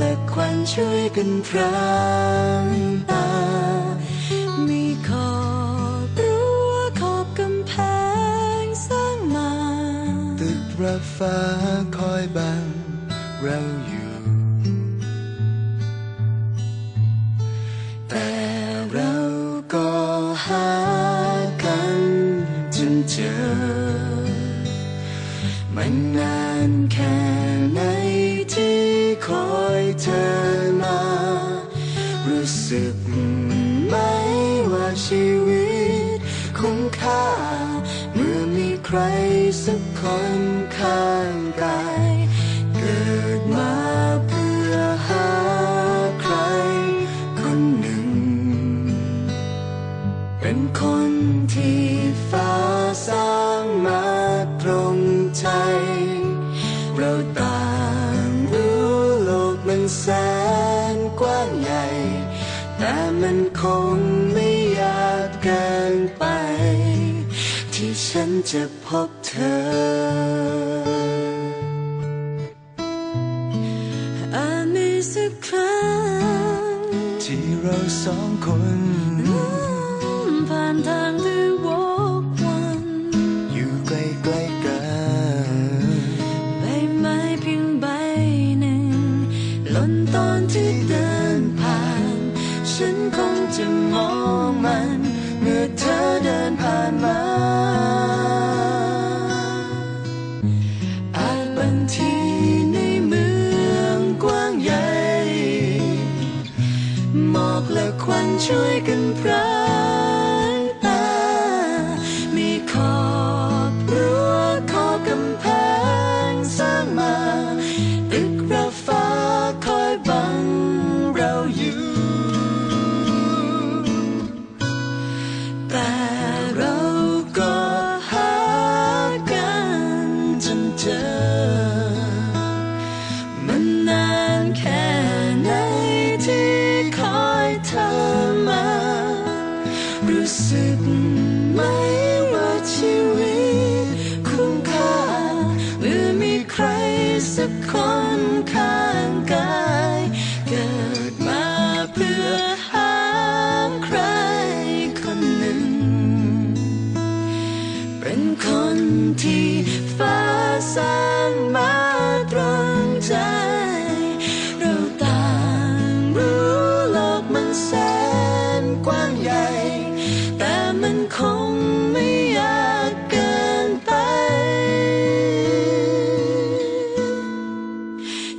และควันช่วยกันพรางตามีขอบรั้วขอบกำแพงสร้างมา ตึกระฟ้าคอยบังเราอยู่ แต่เราก็หากันจนเจอ มันนานแค่ สึกไหมว่าชีวิตคุ้มค่า เมื่อมีใครสักคนข้างกายเกิดมาเพื่อหาใคร คนหนึ่ง เป็นคนที่ฟ้าสร้างมาตรงใจ เราต่างรู้โลกมันแสนกว้างใหญ่ แต่มันคงไม่ยากเกินไป ที่ฉันจะพบเธออาจมีสักครั้งที่เราสองคนผ่านทางด้วย หมอกและควันช่วยกันพรางตามีขอบรั้วขอกำแพงสร้างมาตึกระฟ้าคอยบังเราอยู่ แต่เราก็หากันจนเจอ รู้สึกไหมว่าชีวิตคุ้มค่าหรือมีใครสักคน คงไม่ยากเกินไป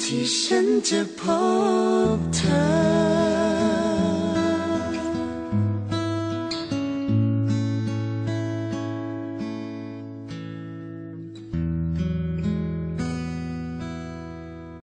ที่ฉันจะพบเธอ